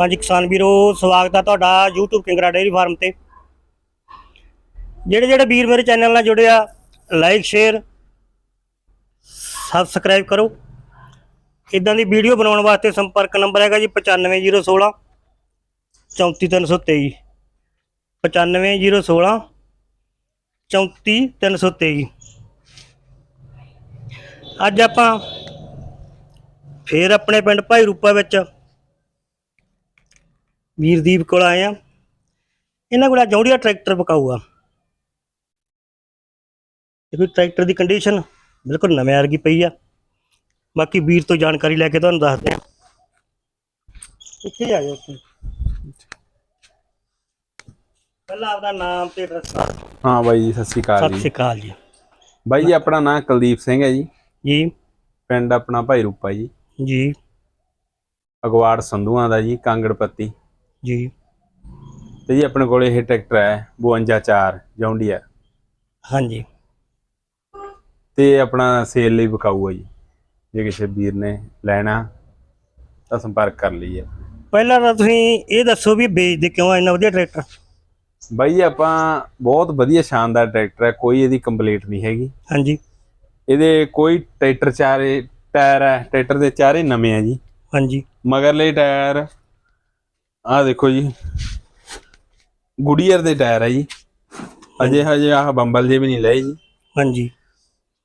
ਹਾਂਜੀ, ਕਿਸਾਨ ਵੀਰੋ, ਸਵਾਗਤ ਆ ਤੁਹਾਡਾ YouTube ਕਿੰਗਰਾ ਡੇਅਰੀ ਫਾਰਮ ਤੇ। ਜਿਹੜੇ ਜਿਹੜੇ ਵੀਰ ਮੇਰੇ ਚੈਨਲ ਨਾਲ ਜੁੜੇ ਆ ਲਾਈਕ ਸ਼ੇਅਰ ਸਬਸਕ੍ਰਾਈਬ ਕਰੋ। ਇਦਾਂ ਦੀ ਵੀਡੀਓ ਬਣਾਉਣ ਵਾਸਤੇ ਸੰਪਰਕ ਨੰਬਰ ਹੈਗਾ ਜੀ 95016 34323 95016 34323 ਅੱਜ ਆਪਾਂ ਫੇਰ ਆਪਣੇ ਪਿੰਡ ਭਾਈ ਰੂਪਾ ਵਿੱਚ ਵੀਰਦੀਪ ਕੋਲ ਆਏ ਆ। ਇਹਨਾਂ ਕੋਲ ਜੌਂਡੀਆ ਟਰੈਕਟਰ ਪਕਾਊਗਾ। ਦੇਖੋ ਟਰੈਕਟਰ ਦੀ ਕੰਡੀਸ਼ਨ ਬਿਲਕੁਲ ਨਵੇਂ ਵਰਗੀ ਪਈ ਆ। ਬਾਕੀ ਵੀਰ ਤੋਂ ਜਾਣਕਾਰੀ ਲੈ ਕੇ ਤੁਹਾਨੂੰ ਦੱਸਦੇ ਆ। ਕਿੱਥੇ ਆ ਜਾਓ ਤੁਸੀਂ। ਪਹਿਲਾਂ ਆਪਦਾ ਨਾਮ ਤੇ ਐਡਰੈਸ ਹਾਂ ਬਾਈ ਜੀ ਸਤਿ ਸ਼੍ਰੀ ਅਕਾਲ ਸਤਿ ਜੀ। ਸ਼੍ਰੀ ਅਕਾਲ ਜੀ। ਬਾਈ ਜੀ ਆਪਣਾ ਨਾਮ ਕੁਲਦੀਪ ਸਿੰਘ ਹੈ ਜੀ। ਜੀ। ਪਿੰਡ ਆਪਣਾ ਭਾਈ ਰੂਪਾ ਜੀ। ਜੀ। ਅਗਵਾੜ ਸੰਧੂਆਂ ਦਾ ਜੀ ਕਾਂਗੜਪੱਤੀ। ਜੀ। ਤੇ ਜੀ ਆਪਣੇ ਕੋਲ ਇਹ ਟਰੈਕਟਰ ਹੈ 52 ਜੌਂਡੀਆ। ਹਾਂਜੀ। ਤੇ ਆਪਣਾ ਸੇਲ ਲਈ ਵਿਕਾਊ ਹੈ ਜੀ। ਜੇ ਕਿਸੇ ਵੀਰ ਨੇ ਲੈਣਾ ਤਾਂ ਸੰਪਰਕ ਕਰ ਲਈਏ। ਪਹਿਲਾਂ ਤਾਂ ਤੁਸੀਂ ਇਹ ਦੱਸੋ ਵੀ ਵੇਚਦੇ ਕਿਉਂ ਇੰਨਾ ਵਧੀਆ ਟਰੈਕਟਰ? ਬਾਈ ਜੀ ਆਪਾਂ ਬਹੁਤ ਵਧੀਆ ਸ਼ਾਨਦਾਰ ਟਰੈਕਟਰ ਹੈ ਕੋਈ ਇਹਦੀ ਕੰਪਲੀਟ ਨਹੀਂ ਹੈਗੀ। ਹਾਂਜੀ। ਇਹਦੇ ਕੋਈ ਟਰੈਕਟਰ ਚਾਰੇ ਟਾਇਰ ਹੈ ਟਰੈਕਟਰ ਦੇ ਚਾਰੇ ਨਵੇਂ ਆ ਜੀ। ਹਾਂਜੀ। ਮਗਰਲੇ ਟਾਇਰ ਆਹ ਦੇਖੋ ਜੀ। ਗੁਡੀਅਰ ਦੇ ਟਾਇਰ ਹੈ ਜੀ। ਅਜੇ ਹਜੇ ਆਹ ਬੰਬਲ ਜੇ ਵੀ ਨਹੀਂ ਲਏ ਜੀ। ਹਾਂਜੀ।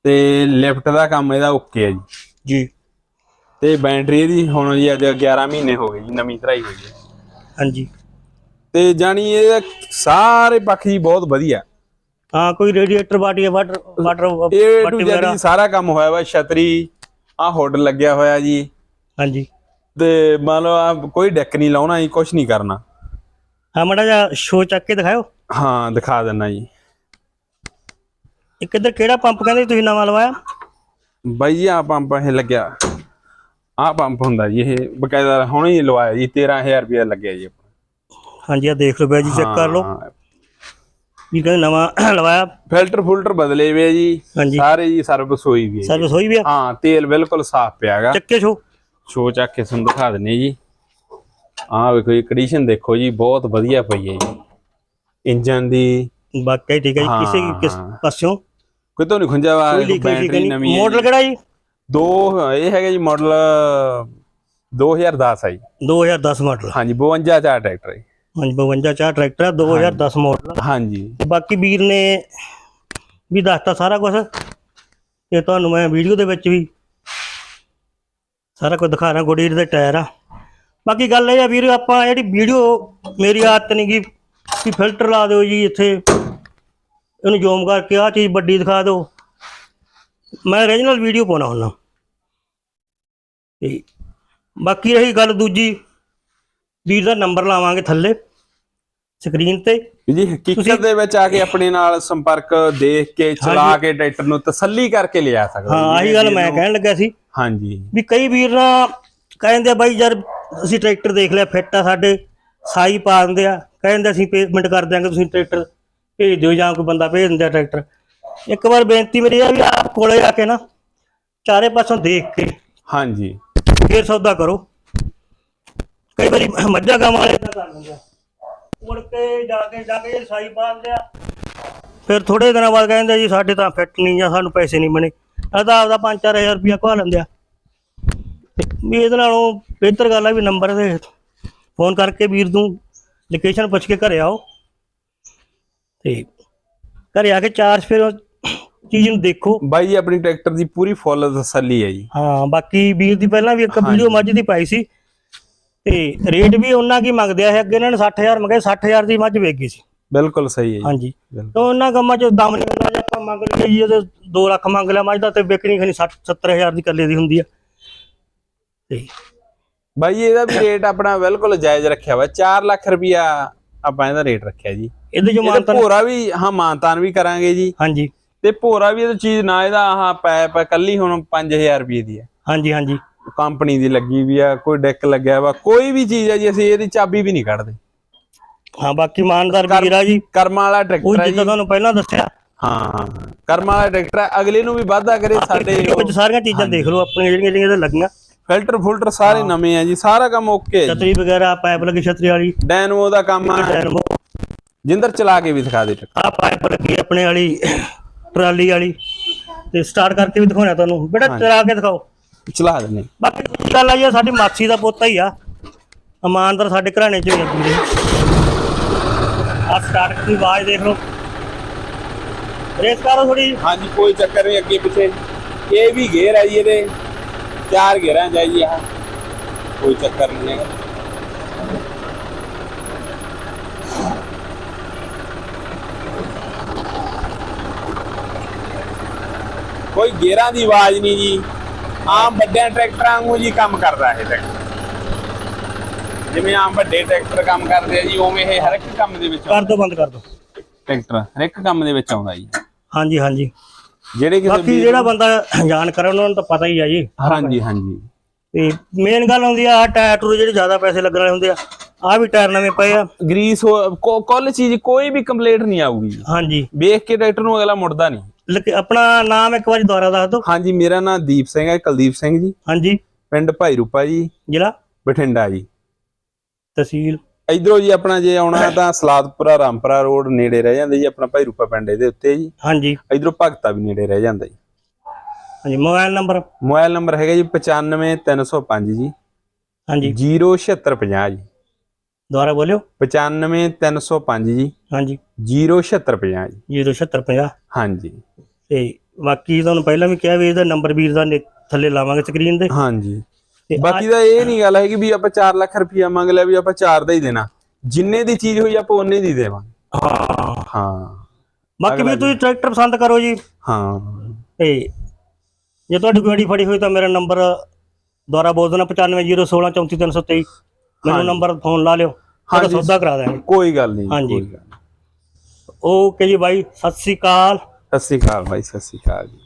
ਤੇ ਲਿਫਟ ਦਾ ਕੰਮ ਇਹਦਾ ਓਕੇ ਹੈ ਜੀ। ਜੀ। ਤੇ ਬੈਟਰੀ ਇਹਦੀ ਹੁਣ ਜੀ ਅੱਜ 11 ਮਹੀਨੇ ਹੋ ਗਏ ਜੀ ਨਵੀਂ ਧਰਾਈ ਹੋਈ ਹੈ। ਹਾਂਜੀ। ਤੇ ਜਾਣੀ ਇਹ ਸਾਰੇ ਪੱਖ ਜੀ ਬਹੁਤ ਵਧੀਆ। ਹਾਂ ਕੋਈ ਰੇਡੀਏਟਰ ਬਾਟੀ ਵਾਟਰ ਵਾਟਰ ਬਾਟੀ ਟੂ ਸਾਰਾ ਕੰਮ ਹੋਇਆ ਵਾ ਛਤਰੀ ਆਹ ਹੁੱਡ ਲੱਗਿਆ ਹੋਇਆ ਜੀ। ਹਾਂਜੀ। ਤੇ ਮੰਨ ਲਓ ਆਹ ਕੋਈ ਡੈਕ ਨਹੀਂ ਲਾਉਣਾ ਜੀ ਕੁਝ ਨਹੀਂ ਕਰਨਾ। ਹਾਂ ਮੜਾ ਜਾ ਸ਼ੋ ਚੱਕ ਕੇ ਦਿਖਾਓ ਹਾਂ ਦਿਖਾ ਦਿੰਨਾ ਜੀ। ਇੱਕ ਇੱਧਰ ਕਿਹੜਾ ਪੰਪ ਕਹਿੰਦੇ ਤੁਸੀਂ ਨਵਾਂ ਲਵਾਇਆ? ਬਾਈ ਜੀ ਆ ਪੰਪ ਇਹ ਲੱਗਿਆ। ਆ ਪੰਪ ਹੁੰਦਾ ਜੀ ਇਹ ਬਕਾਇਦਾ ਹੁਣੇ ਹੀ ਲਵਾਇਆ ਜੀ 13000 ਰੁਪਏ ਲੱਗਿਆ ਜੀ। ਹਾਂਜੀ ਆ ਦੇਖ ਲਓ ਬਾਈ ਜੀ ਚੈੱਕ ਕਰ ਲਓ। ਹਾਂ। ਵੀ ਕਹਿੰਦੇ ਨਵਾਂ ਲਵਾਇਆ। ਫਿਲਟਰ ਫੁਲਟਰ ਬਦਲੇ ਵੇ ਜੀ। ਹਾਂਜੀ। ਸਾਰੇ ਜੀ ਸਰਵਿਸ ਹੋਈ ਵੀ ਹੈ ਜੀ। ਸਰਵਿਸ ਹੋਈ ਵੀ ਆ। ਹਾਂ ਤੇਲ ਬਿਲਕੁਲ ਸਾਫ਼ ਪਿਆਗਾ ਚੱਕੇ ਸ਼ੋ ਸ਼ੋ ਚੱਕ ਕੇ ਤੁਹਾਨੂੰ ਦਿਖਾ ਦਿੰਨੇ ਜੀ। ਆਹ ਵੇਖੋ ਜੀ ਕੰਡੀਸ਼ਨ ਦੇਖੋ ਜੀ ਬਹੁਤ ਵਧੀਆ ਪਈ ਹੈ ਜੀ। ਇੰਜਨ ਦੀ ਬਾਕੀ ਠੀਕ ਹੈ ਜੀ ਕਿਸੇ ਕਿਸ ਹਾਂ। ਪਾਸਿਓਂ? ਕੋਈ ਤੋਂ ਨਹੀਂ ਖੁੰਝਾ ਵਾ ਬੈਟਰੀ ਨਵੀਂ ਹੈ ਮਾਡਲ। ਕਿਹੜਾ ਜੀ? ਦੋ ਇਹ ਹੈਗਾ ਜੀ ਮਾਡਲ 2010 ਆ ਜੀ। 2010 ਮਾਡਲ ਹਾਂਜੀ 52 ਚਾਰ ਟਰੈਕਟਰ ਹੈ। ਹਾਂਜੀ 52 ਚਾਰ ਟਰੈਕਟਰ ਆ 2010 ਮਾਡਲ ਹਾਂਜੀ। ਤੇ ਬਾਕੀ ਵੀਰ ਨੇ ਵੀ ਦੱਸਤਾ ਸਾਰਾ ਕੁਝ ਤੇ ਤੁਹਾਨੂੰ ਮੈਂ ਵੀਡੀਓ ਦੇ ਵਿੱਚ ਵੀ ਸਾਰਾ ਕੁਝ ਦਿਖਾ ਰਿਹਾ ਗੋਡੀਰ ਦੇ ਟਾਇਰ ਆ। ਬਾਕੀ ਗੱਲ ਇਹ ਆ ਵੀਰ ਆਪਾਂ ਜਿਹੜੀ ਵੀਡੀਓ ਮੇਰੀ ਆਦਤ ਨਹੀਂ ਗੀ ਕਿ ਫਿਲਟਰ ਲਾ ਦਿਓ ਜੀ ਇੱਥੇ। ਇਹਨੂੰ ਜ਼ੂਮ ਕਰਕੇ ਆ ਚੀਜ਼ ਵੱਡੀ ਦਿਖਾ ਦਿਓ। ਮੈਂ ਓਰੀਜਨਲ ਵੀਡੀਓ ਪਾਉਣਾ ਹੁੰਦਾ। ਤੇ ਬਾਕੀ ਰਹੀ ਗੱਲ ਦੂਜੀ ਵੀਰ ਦਾ ਨੰਬਰ ਲਾਵਾਂਗੇ ਥੱਲੇ ਸਕਰੀਨ ਤੇ। ਜੀ ਹਕੀਕਤ ਦੇ ਵਿੱਚ ਆ ਕੇ ਆਪਣੇ ਨਾਲ ਸੰਪਰਕ ਦੇਖ ਕੇ ਚਲਾ ਕੇ ਟਰੈਕਟਰ ਨੂੰ ਤਸੱਲੀ ਕਰਕੇ ਲਿਆ ਸਕਦਾ ਹਾਂ। ਆਹੀ ਗੱਲ ਮੈਂ ਕਹਿਣ ਲੱਗਾ ਸੀ। ਹਾਂਜੀ। ਵੀ ਕਈ ਵੀਰ ਨਾ ਕਹਿੰਦੇ ਆ ਬਾਈ ਯਾਰ ਅਸੀਂ ਟਰੈਕਟਰ ਦੇਖ ਲਿਆ ਫਿੱਟ ਆ ਸਾਡੇ ਸਾਈ ਪਾ ਦਿੰਦੇ ਆ। ਕਹਿੰਦੇ ਅਸੀਂ ਪੇਮੈਂਟ ਕਰ ਦਿਆਂਗੇ ਤੁਸੀਂ ਟਰੈਕਟਰ ਭੇਜ ਦਿਓ ਜਾਂ ਕੋਈ ਬੰਦਾ ਭੇਜ ਦਿੰਦਾ ਟਰੈਕਟਰ। ਇੱਕ ਵਾਰ ਬੇਨਤੀ ਮੇਰੀ ਆ ਵੀ ਆਪ ਕੋਲੇ ਆ ਕੇ ਨਾ ਚਾਰੇ ਪਾਸੋਂ ਦੇਖ ਕੇ ਹਾਂਜੀ। ਫੇਰ ਸੌਦਾ ਕਰੋ। ਕਈ ਵਾਰੀ ਮੱਝਾਂ ਗਾਵਾਂ ਵਾਲੇ ਇਦਾਂ ਕਰ ਦਿੰਦੇ ਆ। ਮੁੜ ਕੇ ਜਾ ਕੇ ਜਾ ਕੇ ਸਾਈ ਪਾ ਦਿੰਦੇ ਆ। ਫਿਰ ਥੋੜੇ ਦਿਨਾਂ ਬਾਅਦ ਕਹਿੰਦੇ ਜੀ ਸਾਡੇ ਤਾਂ ਫਿੱਟ ਨਹੀਂ ਜਾਂ ਸਾਨੂੰ ਪੈਸੇ ਨਹੀਂ ਬਣੇ। ਆਦਾ ਆਪਦਾ 5-4000 ਰੁਪਇਆ ਖਵਾ ਲੈਂਦੇ ਆ। ਤੇ ਵੀ ਇਹਦੇ ਨਾਲੋਂ ਬਿਹਤਰ ਗੱਲ ਆ ਵੀ ਨੰਬਰ ਤੇ ਫੋਨ ਕਰਕੇ ਵੀਰ ਨੂੰ ਲੋਕੇਸ਼ਨ ਪੁੱਛ ਕੇ ਘਰੇ ਆਓ। ਤੇ ਘਰੇ ਆ ਕੇ ਚਾਰਜ ਫਿਰ ਚੀਜ਼ ਨੂੰ ਦੇਖੋ। ਬਾਈ ਜੀ ਆਪਣੀ ਟਰੈਕਟਰ ਦੀ ਪੂਰੀ ਫੁੱਲ ਤਸੱਲੀ ਹੈ ਜੀ। ਹਾਂ ਬਾਕੀ ਵੀਰ ਦੀ ਪਹਿਲਾਂ ਵੀ ਇੱਕ ਵੀਡੀਓ ਮੱਝ ਦੀ ਪਾਈ ਸੀ। ਤੇ ਰੇਟ ਵੀ ਉਹਨਾਂ ਕੀ ਮੰਗਦੇ ਆ ਇਹ ਅੱਗੇ ਇਹਨਾਂ ਨੇ 60000 ਮੰਗੇ 60000 ਦੀ ਮੱਝ ਵੇਚ ਸੀ। ਬਿਲਕੁਲ ਸਹੀ ਹੈ ਜੀ। ਹਾਂਜੀ। ਬਿਲਕੁਲ। ਤਾਂ ਉਹਨਾਂ ਕੰਮਾਂ 'ਚ ਦਮ ਨਹੀਂ ਹੁੰਦਾ ਜੇ ਆਪਾਂ ਮੰਗ ਲਈਏ ਉਹਦੇ 2 ਲੱਖ ਮੰਗ ਲਿਆ ਮੱਝ ਦਾ ਤੇ ਵਿਕਣੀ ਖਣੀ 60 70000 ਦੀ ਕੱਲੇ ਦੀ ਹੁੰਦੀ ਆ। ਤੇ ਬਾਈ ਇਹਦਾ ਵੀ ਰੇਟ ਆਪਣਾ ਬਿਲਕੁਲ ਜਾਇਜ਼ ਰੱਖਿਆ ਵਾ 4 ਲੱਖ ਰੁਪਿਆ ਆਪਾਂ ਇਹਦਾ ਰੇਟ ਰੱਖਿਆ ਜੀ। ਇਹਦੇ ਜੋ ਇਹਦਾ ਮਾਨਤਨ ਭੋਰਾ ਵੀ ਹਾਂ ਮਾਨਤਾਨ ਵੀ ਕਰਾਂਗੇ ਜੀ। ਹਾਂਜੀ। ਤੇ ਭੋਰਾ ਵੀ ਇਹ ਚੀਜ਼ ਨਾ ਇਹਦਾ ਆਹ ਪੈਪ ਕੱਲੀ ਹੁਣ 5000 ਰੁਪਏ ਦੀ ਹੈ। ਹਾਂਜੀ ਹਾਂਜੀ। ਕੰਪਨੀ ਦੀ ਲੱਗੀ ਵੀ ਆ ਕੋਈ ਡੈਕ ਲੱਗਿਆ ਵਾ ਕੋਈ ਵੀ ਚੀਜ਼ ਹੈ ਜੀ ਅਸੀਂ ਇਹਦੀ ਚਾਬੀ ਵੀ ਨਹੀਂ ਕੱਢਦੇ। ਹਾਂ ਬਾਕੀ ਮਾਨਦਾਰ ਵੀਰਾ ਜੀ। ਕਰਮਾਂ ਵਾਲਾ ਉਹ ਟਰੈਕਟਰ ਹੈ ਜਿੱਦਾਂ ਜੀ। ਤੁਹਾਨੂੰ ਪਹਿਲਾਂ ਦੱਸਿਆ। ਹਾਂ ਹਾਂ ਕਰਮਾਂ ਵਾਲਾ ਟਰੈਕਟਰ ਹੈ ਅਗਲੇ ਨੂੰ ਵੀ ਵਾਧਾ ਕਰੇ ਸਾਡੇ ਵੀਡੀਓ ਵਿੱਚ ਸਾਰੀਆਂ ਚੀਜ਼ਾਂ ਦੇਖ ਲਓ ਆਪਣੀਆਂ ਜਿਹੜੀਆਂ ਜਿਹੜੀਆਂ ਇਹਦੇ ਲੱਗੀਆਂ। ਫਿਲਟਰ ਫੁਲਟਰ ਸਾਰੇ ਨਵੇਂ ਆ ਜੀ ਸਾਰਾ ਕੰਮ ਓਕੇ ਹੈ ਜੀ। ਛਤਰੀ ਵਗੈਰਾ ਪਾਈਪ ਲੱਗੀ ਛਤਰੀ ਵਾਲੀ। ਡੈਨਮੋ ਦਾ ਕੰਮ ਆ। ਡੈਨਮੋ ਜਿੰਦਰ ਚਲਾ ਕੇ ਵੀ ਦਿਖਾ ਦੇ ਟੱਕਰ ਆ ਪਾਈਪ ਲੱਗੀ ਆਪਣੇ ਵਾਲੀ ਟਰਾਲੀ ਵਾਲੀ। ਤੇ ਸਟਾਰਟ ਕਰਕੇ ਵੀ ਦਿਖਾਉਣਾ ਤੁਹਾਨੂੰ। ਬੇਟਾ ਚਲਾ ਕੇ ਦਿਖਾਓ। ਚਲਾ ਦਿੰਦੇ। ਬਾਕੀ ਦੂਜੀ ਗੱਲ ਆ ਜੀ ਇਹ ਸਾਡੀ ਮਾਸੀ ਦਾ ਪੋਤਾ ਹੀ ਆ। ਇਮਾਨਦਾਰ ਸਾਡੇ ਘਰਾਣੇ ਚ ਹੀ ਲੱਗੀ ਰਹੇ ਆ ਸਟਾਰਟ ਦੀ ਆਵਾਜ਼ ਦੇਖ ਲਓ। ਰੇਸ ਕਰੋ ਥੋੜੀ ਹਾਂਜੀ, ਕੋਈ ਚੱਕਰ ਨਹੀਂ, ਅੱਗੇ ਪਿੱਛੇ। ਇਹ ਵੀ ਗੇਅਰ ਹੈ ਜੀ ਇਹਦੇ। ਚਾਰ ਗੇਅਰਾਂ ਚ ਹੈ ਕੋਈ ਚੱਕਰ ਨਹੀਂ ਹੈਗਾ। ਕੋਈ ਗੇਅਰਾਂ ਦੀ ਆਵਾਜ਼ ਨਹੀਂ ਜੀ। ਆਮ ਵੱਡਿਆਂ ਟਰੈਕਟਰਾਂ ਵਾਂਗੂ ਜੀ ਕੰਮ ਕਰਦਾ ਇਹ ਟਰੈਕਟਰ ਜਿਵੇਂ ਆਮ ਵੱਡੇ ਟਰੈਕਟਰ ਕੰਮ ਕਰਦੇ ਆ ਜੀ ਉਵੇਂ ਇਹ ਹਰ ਇੱਕ ਕੰਮ ਦੇ ਵਿੱਚ ਕਰ ਦੋ ਬੰਦ ਕਰ ਦੋ। ਟਰੈਕਟਰ ਹਰ ਇੱਕ ਕੰਮ ਦੇ ਵਿੱਚ ਆਉਂਦਾ ਜੀ। ਹਾਂਜੀ ਹਾਂਜੀ। ਜਿਹੜੇ ਕਿਸੇ ਬਾਕੀ ਜਿਹੜਾ ਬੰਦਾ ਜਾਣਕਾਰ ਉਹਨਾਂ ਨੂੰ ਤਾਂ ਪਤਾ ਹੀ ਆ ਜੀ। ਹਾਂਜੀ ਹਾਂਜੀ। ਤੇ ਮੇਨ ਗੱਲ ਹੁੰਦੀ ਆ ਟਾਇਰ ਟੂਰ ਜਿਹੜੇ ਜ਼ਿਆਦਾ ਪੈਸੇ ਲੱਗਣ ਵਾਲੇ ਹੁੰਦੇ ਆ ਆ ਵੀ ਟਾਇਰ ਨਵੇਂ ਪਏ ਆ। ਗਰੀਸ ਕੋਲ ਚੀਜ਼ ਕੋਈ ਵੀ ਕੰਪਲੇਂਟ ਨਹੀਂ ਆਊਗੀ। ਹਾਂਜੀ। ਵੇਖ ਕੇ ਟਰੈਕਟਰ ਨੂੰ ਅਗਲਾ ਮੁੜਦਾ ਨਹੀਂ। ਆਪਣਾ ਨਾਮ ਇੱਕ ਵਾਰੀ ਦੁਬਾਰਾ ਦੱਸ ਦਿਓ। ਹਾਂਜੀ ਮੇਰਾ ਨਾਮ ਦੀਪ ਸਿੰਘ ਹੈ ਕੁਲਦੀਪ ਸਿੰਘ ਜੀ। ਹਾਂਜੀ। ਪਿੰਡ ਭਾਈ ਰੂਪਾ ਜੀ। ਜ਼ਿਲ੍ਹਾ? ਬਠਿੰਡਾ ਜੀ। ਤਹਿਸੀਲ? ਇਧਰੋਂ ਜੀ ਆਪਣਾ ਜੇ ਆਉਣਾ ਤਾਂ ਸਲਾਦਪੁਰਾ ਰਾਮਪੁਰਾ ਰੋਡ ਨੇੜੇ ਰਹਿ ਜਾਂਦੇ ਜੀ ਆਪਣਾ ਭਾਈ ਰੂਪਾ ਪਿੰਡ ਇਹਦੇ ਉੱਤੇ ਜੀ। ਹਾਂਜੀ। ਇਧਰੋਂ ਭਗਤਾ ਵੀ ਨੇੜੇ ਰਹਿ ਜਾਂਦਾ ਜੀ। ਹਾਂਜੀ ਮੋਬਾਈਲ ਨੰਬਰ? ਮੋਬਾਈਲ ਨੰਬਰ ਹੈਗਾ ਜੀ 95305 ਜੀ। ਹਾਂਜੀ। 0650 ਜੀ। ਦੁਬਾਰਾ ਬੋਲਿਓ। 95305 ਜੀ। ਹਾਂਜੀ। 0650 ਜੀ। 0750 ਹਾਂਜੀ। ਤੇ ਬਾਕੀ ਤੁਹਾਨੂੰ ਪਹਿਲਾਂ ਵੀ ਕਿਹਾ ਵੀ ਇਹਦਾ ਨੰਬਰ ਵੀਰ ਦਾ ਥੱਲੇ ਲਾਵਾਂਗੇ ਸਕਰੀਨ ਤੇ। ਹਾਂਜੀ। ਬਾਕੀ ਦਾ ਇਹ ਨਹੀਂ ਗੱਲ ਹੈ ਕਿ ਵੀ ਆਪਾਂ 4 ਲੱਖ ਰੁਪਇਆ ਮੰਗ ਲਿਆ ਵੀ ਆਪਾਂ 4 ਦਾ ਹੀ ਦੇਣਾ। ਜਿੰਨੇ ਦੀ ਚੀਜ਼ ਹੋਈ ਆਪਾਂ ਉਹਨੇ ਦੀ ਦੇਵਾਂਗੇ। ਹਾਂ। ਹਾਂ। ਬਾਕੀ ਵੀ ਤੁਸੀਂ ਟਰੈਕਟਰ ਪਸੰਦ ਕਰੋ ਜੀ। ਹਾਂ। ਤੇ ਜੇ ਤੁਹਾਡੀ ਕੋਈ ਗੱਡੀ ਫੜੀ ਹੋਈ ਤਾਂ ਮੇਰਾ ਨੰਬਰ ਦੁਬਾਰਾ ਬੋਲ ਦੇਣਾ 9501634323 ਮੈਨੂੰ ਨੰਬਰ ਫੋਨ ਲਾ ਲਿਓ ਹਾਂਜੀ। ਸੌਦਾ ਕਰਾ ਦਾਂਗੇ ਕੋਈ ਗੱਲ ਨਹੀਂ ਹਾਂਜੀ। ਓਕੇ ਜੀ ਬਾਈ ਸਤਿ ਸ੍ਰੀ ਅਕਾਲ। ਸਤਿ ਸ਼੍ਰੀ ਅਕਾਲ ਭਾਈ ਸਤਿ ਸ਼੍ਰੀ ਅਕਾਲ ਜੀ।